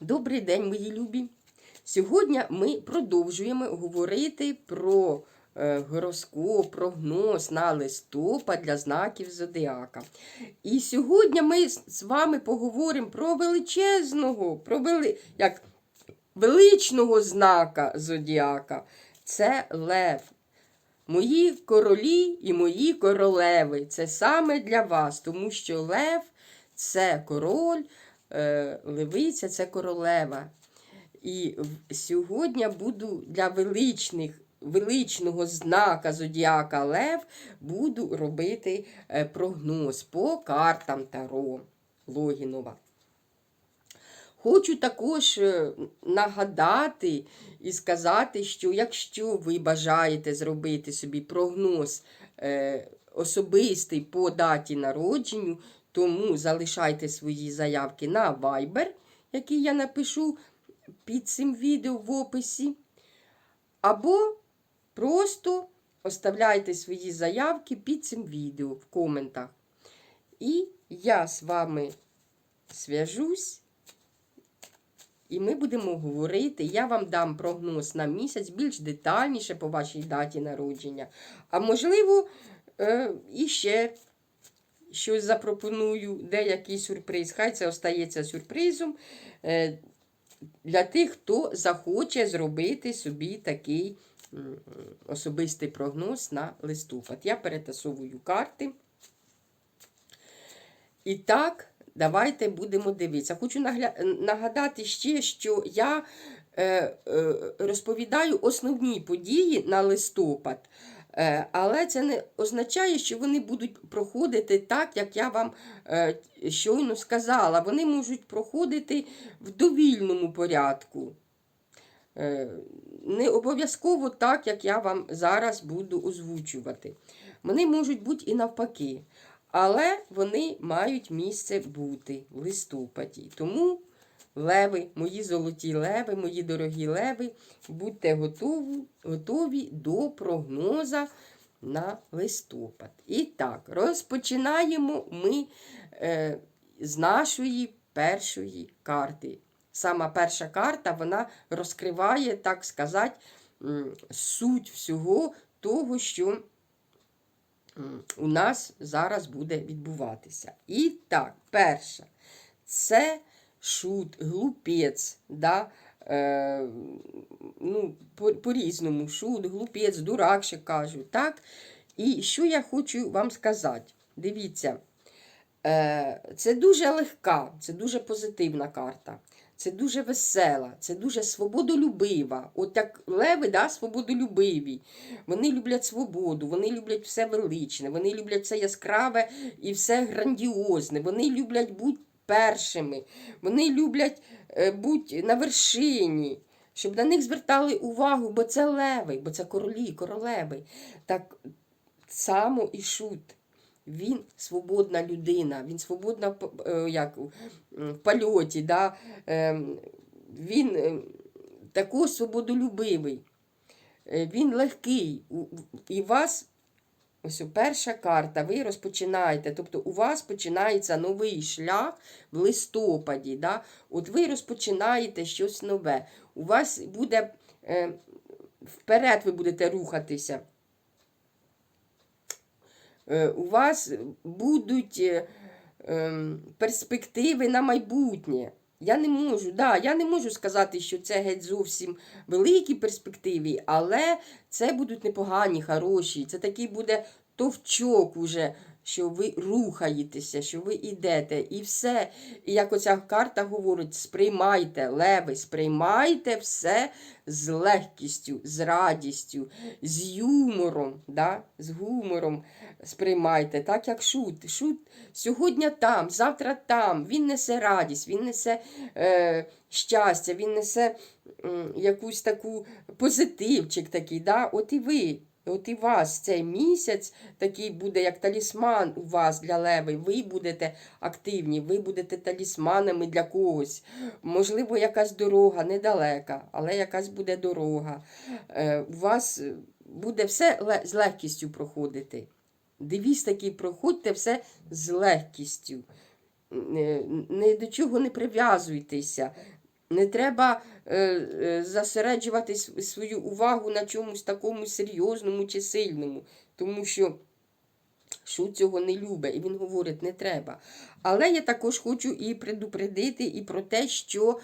Добрий день, мої любі! Сьогодні ми продовжуємо говорити про е, гороскоп, прогноз на листопад для знаків зодіака. І сьогодні ми з вами поговоримо про величезного, про вели, як, величного знака зодіака. Це лев. Мої королі і мої королеви. Це саме для вас, тому що лев це король, левиця це королева. І сьогодні буду для величних, величного знака зодіака Лев буду робити е, прогноз по картам Таро Логінова. Хочу також е, нагадати і сказати, що якщо ви бажаєте зробити собі прогноз е, особистий по даті народженню, тому залишайте свої заявки на Viber, який я напишу під цим відео в описі. Або просто оставляйте свої заявки під цим відео в коментах. І я з вами зв'яжусь. І ми будемо говорити, я вам дам прогноз на місяць більш детальніше по вашій даті народження. А можливо, е, іще щось запропоную, деякий сюрприз. Хай це остається сюрпризом е, для тих, хто захоче зробити собі такий особистий прогноз на листопад. Я перетасовую карти. І так, давайте будемо дивитися. Хочу нагадати ще, що я е, е, розповідаю основні події на листопад. Е, Але це не означає, що вони будуть проходити так, як я вам е, щойно сказала. Вони можуть проходити в довільному порядку. Е, Не обов'язково так, як я вам зараз буду озвучувати. Вони можуть бути і навпаки. Але вони мають місце бути в листопаді. Тому леви, мої золоті леви, мої дорогі леви, будьте готові, готові до прогноза на листопад. І так, розпочинаємо ми е, з нашої першої карти. Сама перша карта вона розкриває, так сказати, суть всього того, що у нас зараз буде відбуватися. І так, перша це шут, глупець. Да? Е, ну, по- По-різному, шут, глупець, дурак ще кажуть. Так? І що я хочу вам сказати? Дивіться, е, це дуже легка, це дуже позитивна карта. Це дуже весела, це дуже свободолюбива. От як леви, да, свободолюбиві. Вони люблять свободу, вони люблять все величне, вони люблять все яскраве і все грандіозне. Вони люблять бути першими, вони люблять е, бути на вершині, щоб на них звертали увагу, бо це леви, бо це королі, королеви. Так само і шут. Він свободна людина, він свободна е, як, в польоті, да? Ем, він е, також свободолюбивий, Е, він легкий. І вас, ось перша карта, ви розпочинаєте. Тобто у вас починається новий шлях в листопаді. Да? От ви розпочинаєте щось нове. У вас буде е, вперед ви будете рухатися. Е, у вас будуть е, ем, перспективи на майбутнє. Я не можу, да, я не можу сказати, що це геть зовсім великі перспективи, але це будуть непогані, хороші. Це такий буде товчок уже, що ви рухаєтеся, що ви йдете. І все. І як оця карта говорить, сприймайте, леви, сприймайте все з легкістю, з радістю, з юмором, да? з гумором сприймайте, так як шут. Шут сьогодні там, завтра там. Він несе радість, він несе е, щастя, він несе м, якусь таку позитивчик такий. Да? От і ви. От і вас цей місяць такий буде, як талісман у вас для леви. Ви будете активні, ви будете талісманами для когось. Можливо, якась дорога недалека, але якась буде дорога. Е, у вас буде все з легкістю проходити. Девіз такий, проходьте все з легкістю. Не, не до чого не прив'язуйтеся. Не треба е, е, зосереджувати свою увагу на чомусь такому серйозному чи сильному, тому що Шут цього не любить, і він говорить, не треба. Але я також хочу і предупредити і про те, що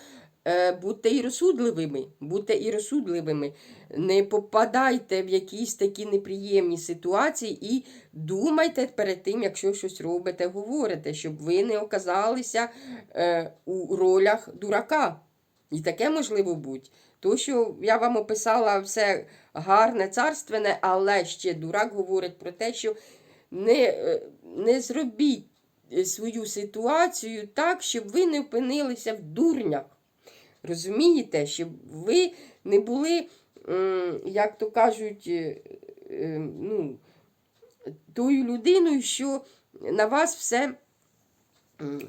е, будьте і розсудливими, будьте і розсудливими. Не попадайте в якісь такі неприємні ситуації і думайте перед тим, якщо щось робите, говорите, щоб ви не оказалися е, у ролях дурака. І таке можливо бути. То, що я вам описала все гарне, царственне, але ще дурак говорить про те, що не, е, не зробіть е, свою ситуацію так, щоб ви не опинилися в дурнях. Розумієте, щоб ви не були, як то кажуть, е, ну, тою людиною, що на вас все,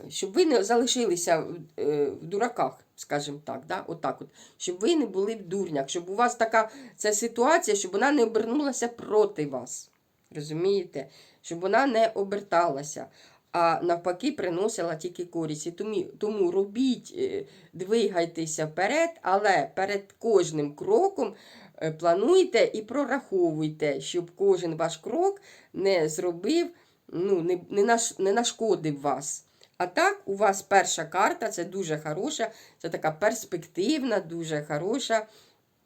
щоб ви не залишилися в дураках, скажімо так, да? Отак от, щоб ви не були в дурнях, щоб у вас така ця ситуація, щоб вона не обернулася проти вас. Розумієте? Щоб вона не оберталася, а навпаки приносила тільки користь. І тому, тому робіть, е, двигайтеся вперед, але перед кожним кроком е, плануйте і прораховуйте, щоб кожен ваш крок не зробив, ну, не, не, наш, не нашкодив вас. А так, у вас перша карта, це дуже хороша, це така перспективна, дуже хороша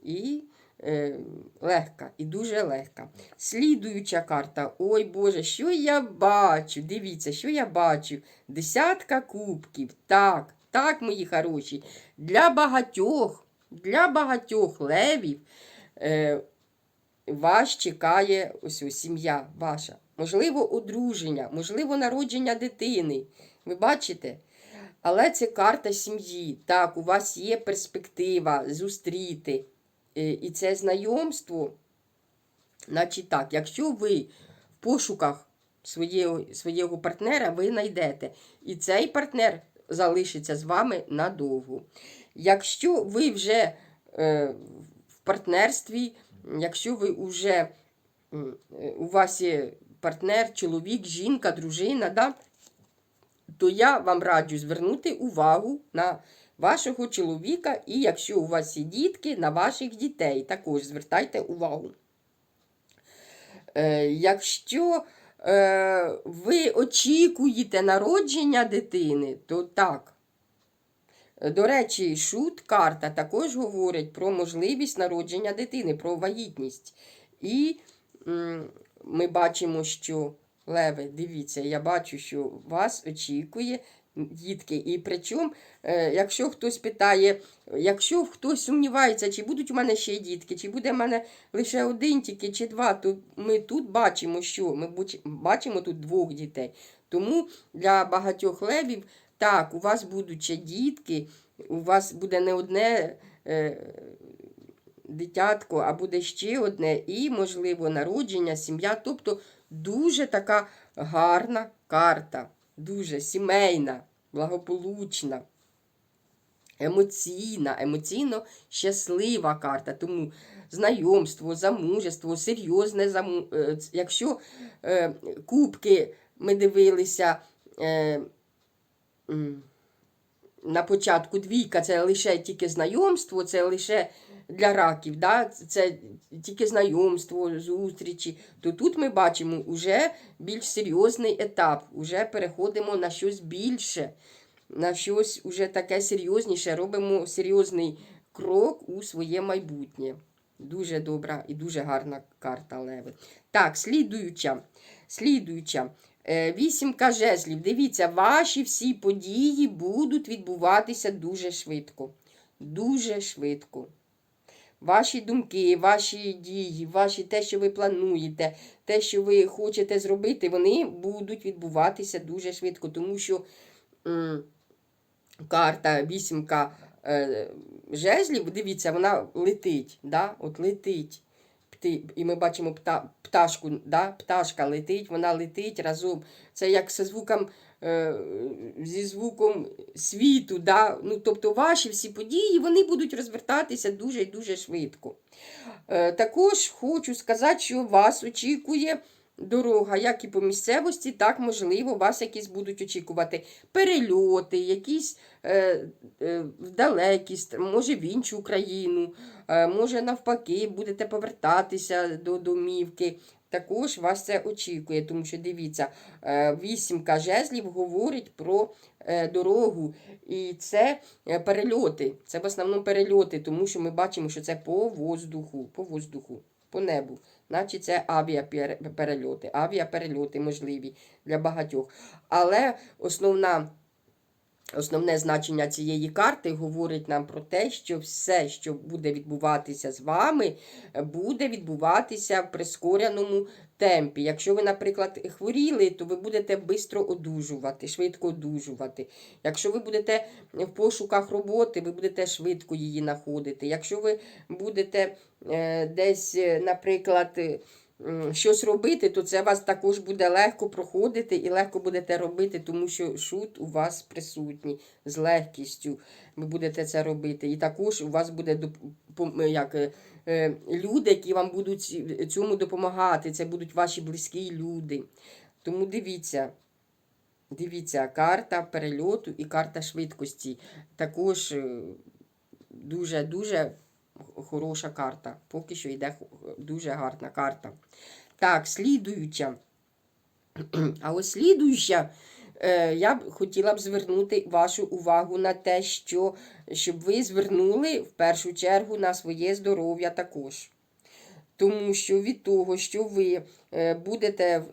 і е, легка, і дуже легка. Слідуюча карта. Ой Боже, що я бачу? Дивіться, що я бачу. Десятка кубків. Так, так, мої хороші. Для багатьох, для багатьох левів е, вас чекає ось сім'я ваша. Можливо, одруження, можливо, народження дитини. Ви бачите? Але це карта сім'ї. Так, у вас є перспектива зустріти. Е, І це знайомство, значить так, якщо ви в пошуках своєго, своєго партнера, ви знайдете. І цей партнер залишиться з вами надовго. Якщо ви вже е, в партнерстві, якщо ви вже е, у вас є партнер, чоловік, жінка, дружина, да, то я вам раджу звернути увагу на вашого чоловіка, і якщо у вас є дітки, на ваших дітей. Також звертайте увагу. Е, якщо е, ви очікуєте народження дитини, то так. До речі, шут карта також говорить про можливість народження дитини, про вагітність. І ми бачимо, що Леви, дивіться, я бачу, що вас очікує дітки. І причому, е, якщо хтось питає, якщо хтось сумнівається, чи будуть у мене ще дітки, чи буде в мене лише один тільки, чи два, то ми тут бачимо, що ми бачимо тут двох дітей. Тому для багатьох левів, так, у вас будуть ще дітки, у вас буде не одне. Е, Дитятко, а буде ще одне, і, можливо, народження, сім'я. Тобто дуже така гарна карта, дуже сімейна, благополучна, емоційна, емоційно щаслива карта. Тому знайомство, замужество, серйозне заму... е, Якщо е, кубки ми дивилися. Е, на початку двійка це лише тільки знайомство, це лише для раків, да? це тільки знайомство, зустрічі, то тут ми бачимо вже більш серйозний етап, вже переходимо на щось більше, на щось уже таке серйозніше, робимо серйозний крок у своє майбутнє. Дуже добра і дуже гарна карта Леви. Так, слідуюча. слідуюча. Е, Вісімка жезлів. Дивіться, ваші всі події будуть відбуватися дуже швидко. Дуже швидко. Ваші думки, ваші дії, ваші те, що ви плануєте, те, що ви хочете зробити, вони будуть відбуватися дуже швидко, тому що м, карта, вісімка е, жезлів, дивіться, вона летить. Да? От летить. Пти- І ми бачимо пта, пташку, да? пташка летить, вона летить разом. Це як зі звуком, е, зі звуком світу. Да? Ну, тобто ваші всі події вони будуть розвертатися дуже і дуже швидко. Е, також хочу сказати, що вас очікує дорога, як і по місцевості, так, можливо, вас якісь будуть очікувати перельоти, якісь е, е, в далекість, може в іншу країну, е, може навпаки, будете повертатися до домівки. Також вас це очікує, тому що дивіться, е, вісімка жезлів говорить про е, дорогу, і це е, перельоти. Це в основному перельоти, тому що ми бачимо, що це по воздуху, по воздуху, по небу. Значить, це авіаперельоти. Авіаперельоти можливі для багатьох. Але основна Основне значення цієї карти говорить нам про те, що все, що буде відбуватися з вами, буде відбуватися в прискореному темпі. Якщо ви, наприклад, хворіли, то ви будете швидко одужувати, швидко одужувати. Якщо ви будете в пошуках роботи, ви будете швидко її знаходити. Якщо ви будете е, десь, е, наприклад, е, щось робити, то це вас також буде легко проходити і легко будете робити, тому що шут у вас присутній з легкістю. Ви будете це робити. І також у вас буде як, люди, які вам будуть цьому допомагати. Це будуть ваші близькі люди. Тому дивіться. Дивіться, карта перельоту і карта швидкості. Також е, дуже-дуже хороша карта. Поки що йде дуже гарна карта. Так, слідуюча. А ось слідуюча, е, я б хотіла б звернути вашу увагу на те, що щоб ви звернули в першу чергу на своє здоров'я також. Тому що від того, що ви е, будете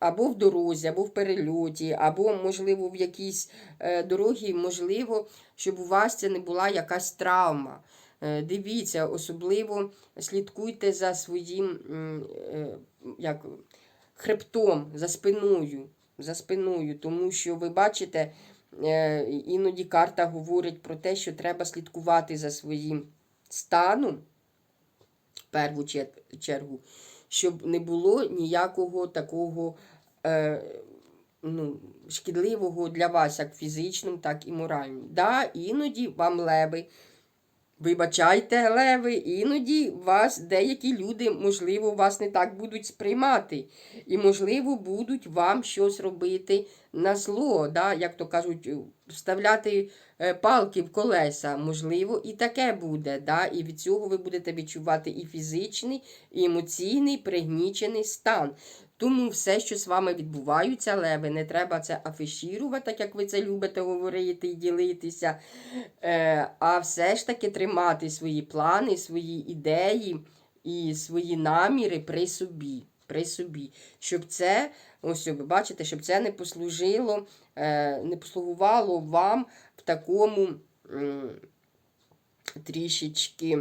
або в дорозі, або в перельоті, або, можливо, в якійсь е, дорогі, можливо, щоб у вас це не була якась травма. Е, Дивіться, особливо слідкуйте за своїм е, як, хребтом, за спиною, за спиною, тому що ви бачите, е, іноді карта говорить про те, що треба слідкувати за своїм станом в першу чергу, щоб не було ніякого такого е, ну, шкідливого для вас, як фізичним, так і моральним. Да, іноді вам леви. Вибачайте, леви, іноді вас деякі люди, можливо, вас не так будуть сприймати. І, можливо, будуть вам щось робити на зло, да? як то кажуть, вставляти е, палки в колеса. Можливо, і таке буде. Да? І від цього ви будете відчувати і фізичний, і емоційний, пригнічений стан. Тому все, що з вами відбувається, леви, не треба це афішірувати, так як ви це любите говорити і ділитися. Е, а все ж таки тримати свої плани, свої ідеї і свої наміри при собі. При собі. Щоб це, ось ви бачите, щоб це не послужило, е, не послугувало вам в такому трішечки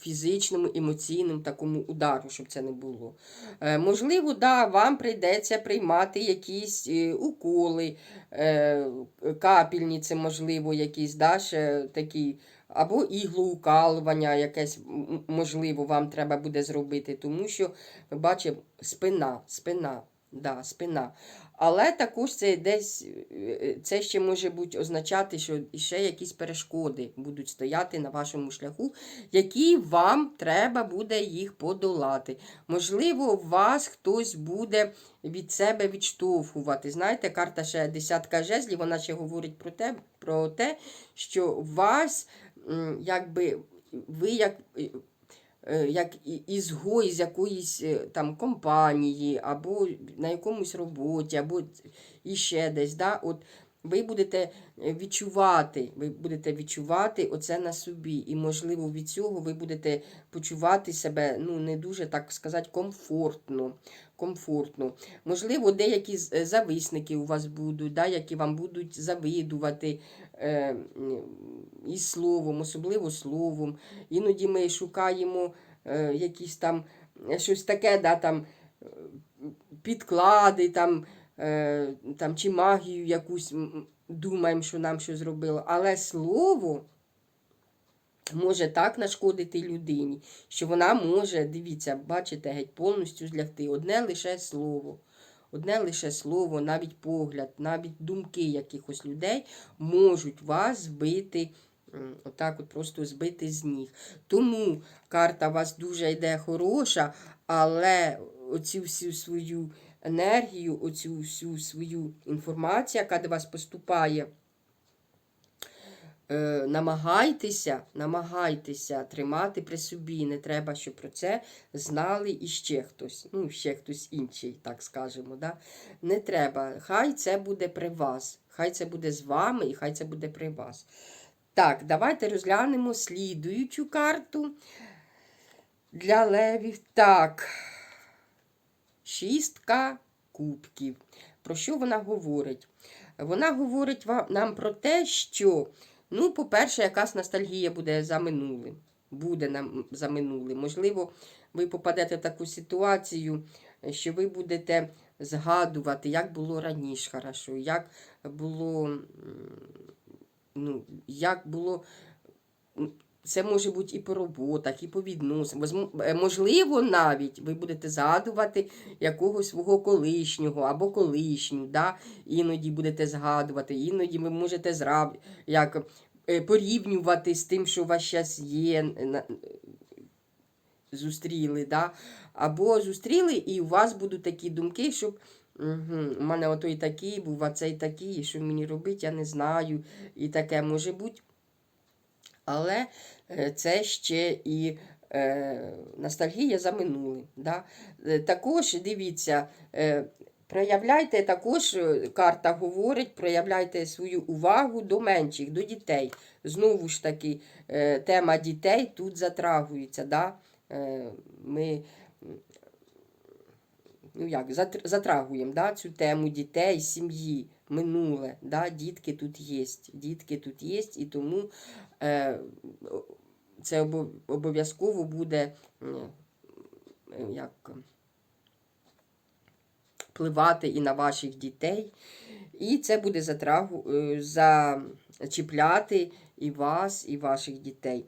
фізичному, емоційному такому удару, щоб це не було. Е, можливо, да, вам прийдеться приймати якісь е, уколи, е, капельниці, можливо, якісь да, ще такі, або іглоукалування якесь, можливо, вам треба буде зробити, тому що, ви бачите, спина, спина, да, спина. Але також це десь е, це ще може бути означати, що ще якісь перешкоди будуть стояти на вашому шляху, які вам треба буде їх подолати. Можливо, вас хтось буде від себе відштовхувати. Знаєте, карта ще десятка жезлів, вона ще говорить про те, про те що вас, якби, ви як. Е, Як ізгой з якоїсь е, там компанії, або на якомусь роботі, або іще десь. Да? От ви будете е, відчувати, ви будете відчувати оце на собі. І, можливо, від цього ви будете почувати себе, ну, не дуже, так сказати, комфортно. Комфортно. Можливо, деякі е, зависники у вас будуть, да, які вам будуть завидувати е, і словом, особливо словом. Іноді ми шукаємо е, якісь там е, щось таке, да, там, е, підклади, там, е, там, чи магію якусь думаємо, що нам щось зробило. Але слово може так нашкодити людині, що вона може, дивіться, бачите, геть повністю злягти. Одне лише слово. Одне лише слово, навіть погляд, навіть думки якихось людей можуть вас збити, отак от просто збити з ніг. Тому карта у вас дуже йде хороша, але оцю всю свою енергію, оцю всю свою інформацію, яка до вас поступає. Е, намагайтеся, намагайтеся тримати при собі. Не треба, щоб про це знали і ще хтось. Ну, ще хтось інший, так скажемо. Да? Не треба. Хай це буде при вас. Хай це буде з вами і хай це буде при вас. Так, давайте розглянемо слідуючу карту для левів. Так. Шістка кубків. Про що вона говорить? Вона говорить нам про те, що, ну, по-перше, якась ностальгія буде за минулим. Буде нам за минулим. Можливо, ви попадете в таку ситуацію, що ви будете згадувати, як було раніше хорошо, як було, ну, як було. Це може бути і по роботах, і по відносинах. Е, Можливо, навіть ви будете згадувати якогось свого колишнього або колишню, да? іноді будете згадувати, іноді ви можете зрав... як, е, порівнювати з тим, що у вас зараз є. Зустріли, да? або зустріли, і у вас будуть такі думки, щоб угу, у мене отой такий був, а цей такий, що мені робити, я не знаю. І таке може бути. Але е, це ще і е, ностальгія за минулим. Да? Е, Також дивіться, е, проявляйте також, е, карта говорить, проявляйте свою увагу до менших, до дітей. Знову ж таки, е, тема дітей тут затрагується. Да? Е, Ми ну як, затрагуємо да, цю тему дітей, сім'ї, минуле. Да, дітки тут є. Дітки тут є, і тому е, це обов'язково буде е, як, впливати і на ваших дітей. І це буде затрагу, е, зачіпляти і вас, і ваших дітей.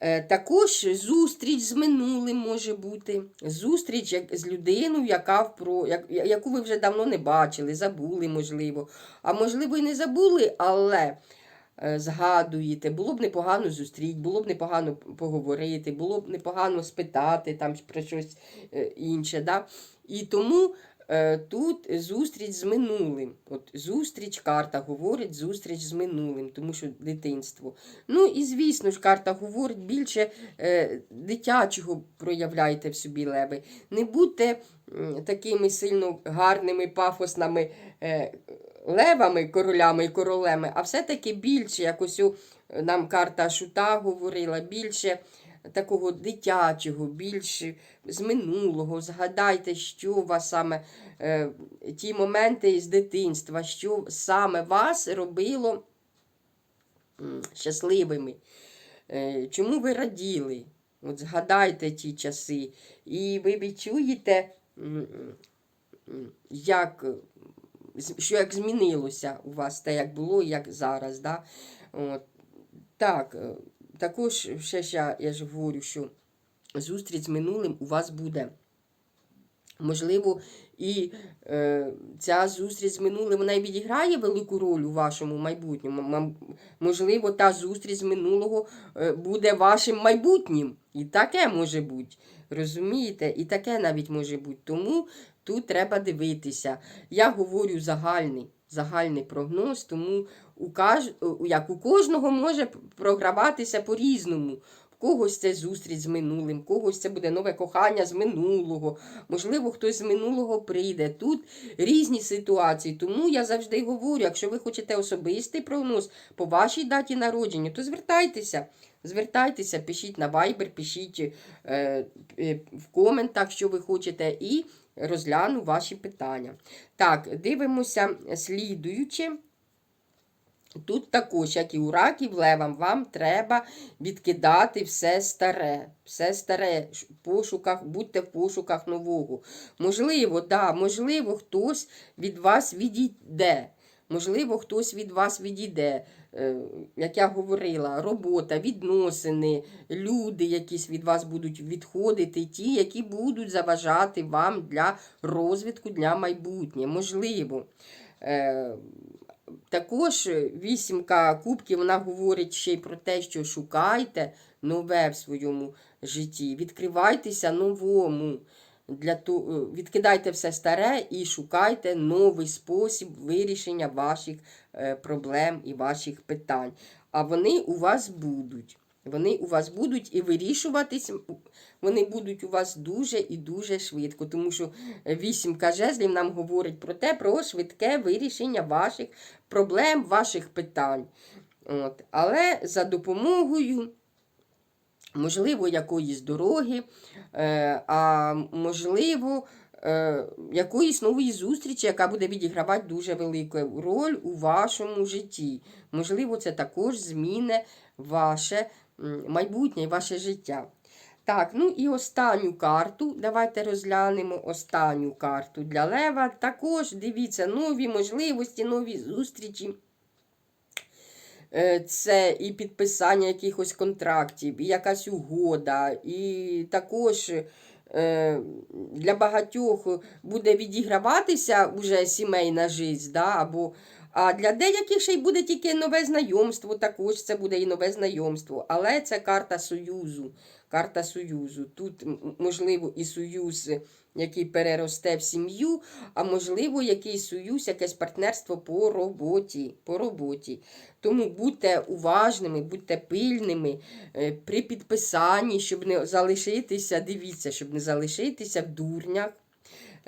Е, Також зустріч з минулим може бути. Зустріч з людиною, яка впро, як, яку ви вже давно не бачили, забули, можливо. А можливо, і не забули, але е, згадуєте, було б непогано зустріти, було б непогано поговорити, було б непогано спитати там про щось е, інше. Да? І тому тут зустріч з минулим. От Зустріч, карта говорить, зустріч з минулим, тому що дитинство. Ну і звісно ж, карта говорить більше е, дитячого проявляйте в собі леви. Не будьте такими сильно гарними, пафосними е, левами, королями і королеми, а все-таки більше, е, нам карта шута говорила, більше такого дитячого, більше з минулого. Згадайте, що вас саме е, ті моменти з дитинства, що саме вас робило щасливими. Е, Чому ви раділи? От згадайте ті часи, і ви відчуєте, як, що як змінилося у вас те, як було, як зараз. Да? От. Так, е, також ще ж я ж говорю, що зустріч з минулим у вас буде. Можливо, і е, ця зустріч з минулим вона відіграє велику роль у вашому майбутньому. Можливо, та зустріч з минулого е, буде вашим майбутнім. І таке може бути. Розумієте? І таке навіть може бути. Тому тут треба дивитися. Я говорю загальний, загальний прогноз, тому у, каж... як у кожного може програватися по-різному. В когось це зустріч з минулим, в когось це буде нове кохання з минулого. Можливо, хтось з минулого прийде. Тут різні ситуації. Тому я завжди говорю, якщо ви хочете особистий прогноз по вашій даті народження, то звертайтеся. Звертайтеся, пишіть на Viber, пишіть е, е, в коментах, що ви хочете, і розгляну ваші питання. Так, дивимося слідуюче. Тут також, як і у раків, левам, вам треба відкидати все старе. Все старе в пошуках, будьте в пошуках нового. Можливо, да, можливо, хтось від вас відійде. Можливо, хтось від вас відійде. Е, Як я говорила, робота, відносини, люди якісь від вас будуть відходити, ті, які будуть заважати вам для розвитку для майбутнього. Можливо. Е, також вісімка кубків вона говорить ще й про те, що шукайте нове в своєму житті, відкривайтеся новому. Для ту, відкидайте все старе і шукайте новий спосіб вирішення ваших е, проблем і ваших питань. А вони у вас будуть. Вони у вас будуть і вирішуватись, вони будуть у вас дуже і дуже швидко, тому що вісімка жезлів нам говорить про те, про швидке вирішення ваших проблем, ваших питань. От. Але за допомогою, можливо, якоїсь дороги, е, а можливо, е, якоїсь нової зустрічі, яка буде відігравати дуже велику роль у вашому житті. Можливо, це також зміне ваше майбутнє ваше життя. Так, ну і останню карту. Давайте розглянемо останню карту для Лева. Також дивіться нові можливості, нові зустрічі. Е, Це і підписання якихось контрактів, і якась угода, і також е, для багатьох буде відіграватися вже сімейна життя, да, або, а для деяких ще й буде тільки нове знайомство, також це буде і нове знайомство. Але це карта Союзу. Карта Союзу. Тут, можливо, і союз, який переросте в сім'ю, а можливо, якийсь союз, якесь партнерство по роботі. По роботі. Тому будьте уважними, будьте пильними е, при підписанні, щоб не залишитися, дивіться, щоб не залишитися в дурнях.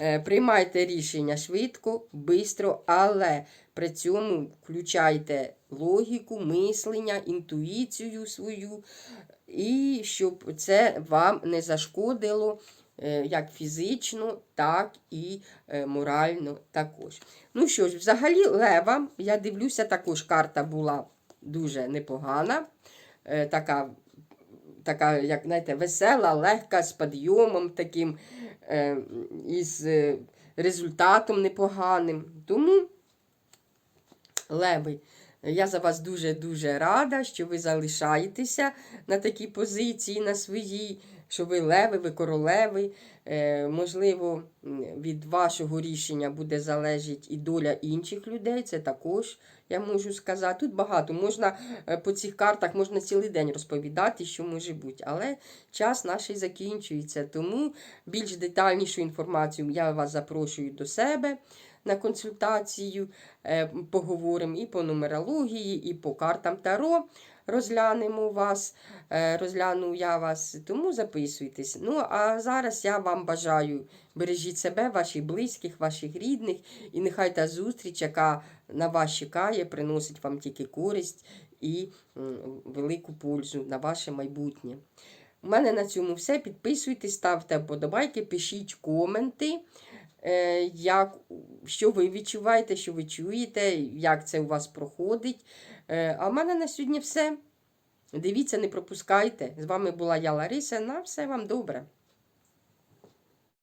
Е, Приймайте рішення швидко, швидко, але при цьому включайте логіку, мислення, інтуїцію свою, і щоб це вам не зашкодило як фізично, так і е, морально також. Ну що ж, взагалі, лева, я дивлюся, також карта була дуже непогана. Е, Така, така як знаєте, весела, легка, з підйомом таким, е, із е, результатом непоганим. Тому, леви, я за вас дуже-дуже рада, що ви залишаєтеся на такій позиції, на своїй, що ви леви, ви королеви. Е, можливо, від вашого рішення буде залежати і доля інших людей. Це також я можу сказати. Тут багато можна е, по цих картах можна цілий день розповідати, що може бути. Але час наш закінчується. Тому більш детальнішу інформацію я вас запрошую до себе на консультацію. Е, Поговоримо і по нумерології, і по картам Таро. Розглянемо вас, е, розгляну я вас, тому записуйтесь. Ну, а зараз я вам бажаю бережіть себе, ваших близьких, ваших рідних, і нехай та зустріч, яка на вас чекає, приносить вам тільки користь і велику пользу на ваше майбутнє. У мене на цьому все. Підписуйтесь, ставте вподобайки, пишіть коменти. е, Як, що ви відчуваєте, що ви чуєте, як це у вас проходить. Е, А в мене на сьогодні все. Дивіться, не пропускайте. З вами була я Лариса. На все вам добре.